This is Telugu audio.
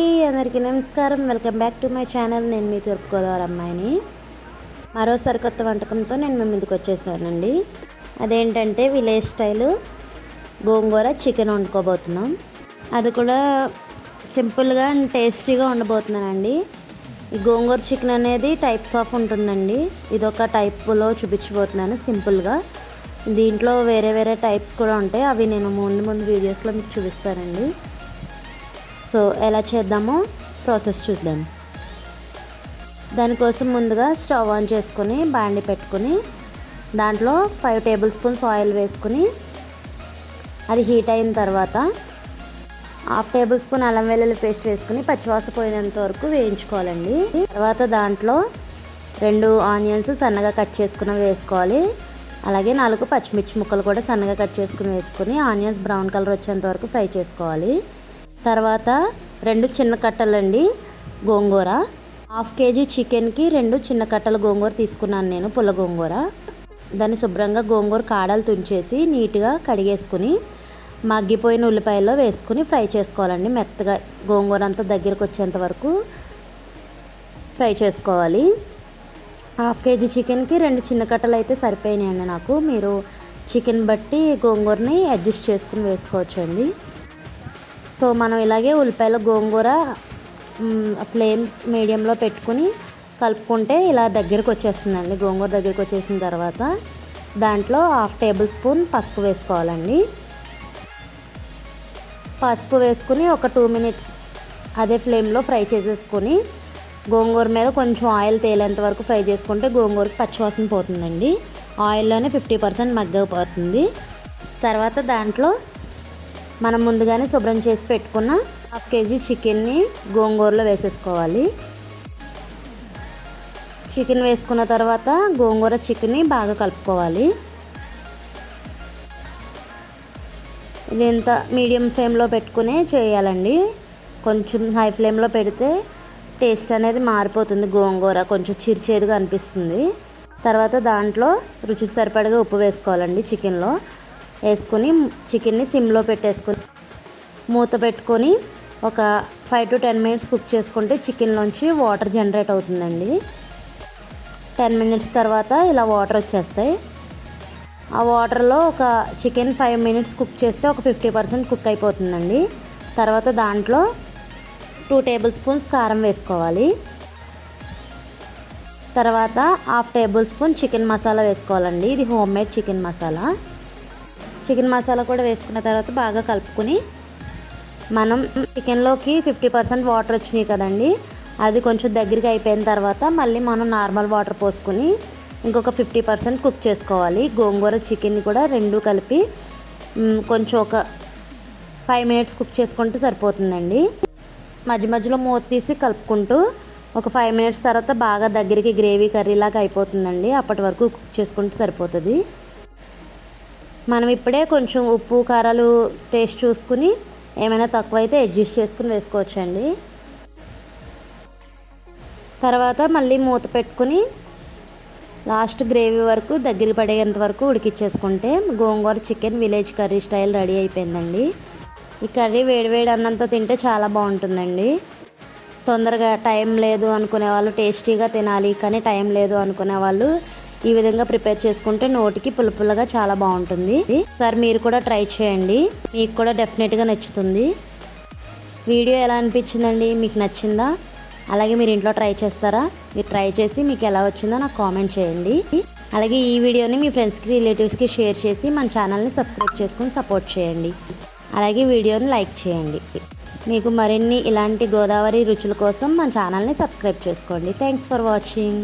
అందరికీ నమస్కారం. Welcome back to my channel. నేను మీ తూర్పుగోదావరి అమ్మాయిని. మరో సరికొత్త వంటకంతో నేను మీ ముందుకు వచ్చేసానండి. అదేంటంటే విలేజ్ స్టైల్ గోంగూర చికెన్ వండుకోబోతున్నాం. అది కూడా సింపుల్గా అండ్ టేస్టీగా ఉండబోతున్నానండి ఈ గోంగూర చికెన్ అనేది టైప్స్ ఆఫ్ ఉంటుందండి. ఇది ఒక టైప్లో చూపించబోతున్నాను సింపుల్గా. దీంట్లో వేరే వేరే టైప్స్ కూడా ఉంటాయి. అవి నేను ముందు ముందు వీడియోస్లో మీకు చూపిస్తానండి. సో ఎలా చేద్దామో ప్రాసెస్ చూద్దాం. దానికోసం ముందుగా స్టవ్ ఆన్ చేసుకొని బాండి పెట్టుకొని దాంట్లో ఫైవ్ టేబుల్ స్పూన్స్ ఆయిల్ వేసుకుని అది హీట్ అయిన తర్వాత హాఫ్ టేబుల్ స్పూన్ అల్లం వెల్లుల్లి పేస్ట్ వేసుకుని పచ్చివాస పోయినంత వరకు వేయించుకోవాలండి. తర్వాత దాంట్లో రెండు ఆనియన్స్ సన్నగా కట్ చేసుకుని వేసుకోవాలి. అలాగే నాలుగు పచ్చిమిర్చి ముక్కలు కూడా సన్నగా కట్ చేసుకుని వేసుకుని ఆనియన్స్ బ్రౌన్ కలర్ వచ్చేంత వరకు ఫ్రై చేసుకోవాలి. తర్వాత రెండు చిన్న కట్టలండి గోంగూర. హాఫ్ కేజీ చికెన్కి రెండు చిన్న కట్టల గోంగూర తీసుకున్నాను నేను పుల్ల గోంగూర. దాన్ని శుభ్రంగా గోంగూర కాడలు తుంచేసి నీట్గా కడిగేసుకుని మగ్గిపోయిన ఉల్లిపాయలో వేసుకుని ఫ్రై చేసుకోవాలండి మెత్తగా. గోంగూర అంతా దగ్గరకు వచ్చేంత వరకు ఫ్రై చేసుకోవాలి. హాఫ్ కేజీ చికెన్కి రెండు చిన్న కట్టలు అయితే సరిపోయినాయండి నాకు. మీరు చికెన్ బట్టి గోంగూరని అడ్జస్ట్ చేసుకుని వేసుకోవచ్చండి. సో మనం ఇలాగే ఉల్లిపాయల గోంగూర ఫ్లేమ్ మీడియంలో పెట్టుకుని కలుపుకుంటే ఇలా దగ్గరకు వచ్చేస్తుందండి. గోంగూర దగ్గరికి వచ్చేసిన తర్వాత దాంట్లో హాఫ్ టేబుల్ స్పూన్ పసుపు వేసుకోవాలండి. పసుపు వేసుకుని ఒక టూ మినిట్స్ అదే ఫ్లేమ్లో ఫ్రై చేసేసుకొని గోంగూర మీద కొంచెం ఆయిల్ తేలేంత వరకు ఫ్రై చేసుకుంటే గోంగూరకి పచ్చివాసన పోతుందండి. ఆయిల్లోనే ఫిఫ్టీ పర్సెంట్ మగ్గపోతుంది. తర్వాత దాంట్లో మనం ముందుగానే శుభ్రం చేసి పెట్టుకున్న హాఫ్ కేజీ చికెన్ని గోంగూరలో వేసేసుకోవాలి. చికెన్ వేసుకున్న తర్వాత గోంగూర చికెన్ని బాగా కలుపుకోవాలి. ఇది ఇంత మీడియం ఫ్లేమ్లో పెట్టుకునే చేయాలండి. కొంచెం హై ఫ్లేమ్లో పెడితే టేస్ట్ అనేది మారిపోతుంది గోంగూర. కొంచెం చిరిచేదుగా అనిపిస్తుంది. తర్వాత దాంట్లో రుచికి సరిపడగా ఉప్పు వేసుకోవాలండి చికెన్లో. వేసుకొని చికెన్ని సిమ్లో పెట్టేసుకొని మూత పెట్టుకొని ఒక five to ten minutes cook చేసుకుంటే చికెన్లోంచి వాటర్ జనరేట్ అవుతుందండి. టెన్ మినిట్స్ తర్వాత ఇలా వాటర్ వచ్చేస్తాయి. ఆ వాటర్లో ఒక చికెన్ ఫైవ్ మినిట్స్ కుక్ చేస్తే ఒక ఫిఫ్టీ పర్సెంట్ కుక్ అయిపోతుందండి. తర్వాత దాంట్లో టూ టేబుల్ స్పూన్స్ కారం వేసుకోవాలి. తర్వాత half tablespoon chicken masala వేసుకోవాలండి. ఇది home made chicken masala. Chicken masala కూడా వేసుకున్న తర్వాత బాగా కలుపుకొని మనం చికెన్లోకి ఫిఫ్టీ పర్సెంట్ వాటర్ వచ్చినాయి కదండి. అది కొంచెం దగ్గరికి అయిపోయిన తర్వాత మళ్ళీ మనం నార్మల్ వాటర్ పోసుకొని ఇంకొక ఫిఫ్టీ పర్సెంట్ కుక్ చేసుకోవాలి. గోంగూర చికెన్ కూడా రెండు కలిపి కొంచెం ఒక ఫైవ్ మినిట్స్ కుక్ చేసుకుంటే సరిపోతుందండి. మధ్య మధ్యలో మూత తీసి కలుపుకుంటూ ఒక ఫైవ్ మినిట్స్ తర్వాత బాగా దగ్గరికి గ్రేవీ కర్రీలాగా అయిపోతుందండి. అప్పటి వరకు కుక్ చేసుకుంటే సరిపోతుంది. మనం ఇప్పుడే కొంచెం ఉప్పు కారాలు టేస్ట్ చూసుకుని ఏమైనా తక్కువైతే అడ్జస్ట్ చేసుకుని వేసుకోవచ్చండి. తర్వాత మళ్ళీ మూత పెట్టుకుని లాస్ట్ గ్రేవీ వరకు దగ్గర పడేంత వరకు ఉడికిచ్చేసుకుంటే gongura chicken village curry style ready అయిపోయిందండి. ఈ కర్రీ వేడివేడి అన్నంతో తింటే చాలా బాగుంటుందండి. తొందరగా టైం లేదు అనుకునే వాళ్ళు టేస్టీగా తినాలి కానీ టైం లేదు అనుకునే వాళ్ళు ఈ విధంగా ప్రిపేర్ చేసుకుంటే నోటికి పులుపులుగా చాలా బాగుంటుంది. సార్ మీరు కూడా ట్రై చేయండి. మీకు కూడా డెఫినెట్గా నచ్చుతుంది. వీడియో ఎలా అనిపించిందండి? మీకు నచ్చిందా? అలాగే మీరు ఇంట్లో ట్రై చేస్తారా? మీరు ట్రై చేసి మీకు ఎలా వచ్చిందో నాకు కామెంట్ చేయండి. అలాగే ఈ వీడియోని మీ ఫ్రెండ్స్కి రిలేటివ్స్కి షేర్ చేసి మన ఛానల్ని సబ్స్క్రైబ్ చేసుకుని సపోర్ట్ చేయండి. అలాగే వీడియోని లైక్ చేయండి. మీకు మరిన్ని ఇలాంటి గోదావరి రుచుల కోసం మన ఛానల్ని సబ్స్క్రైబ్ చేసుకోండి. Thanks for watching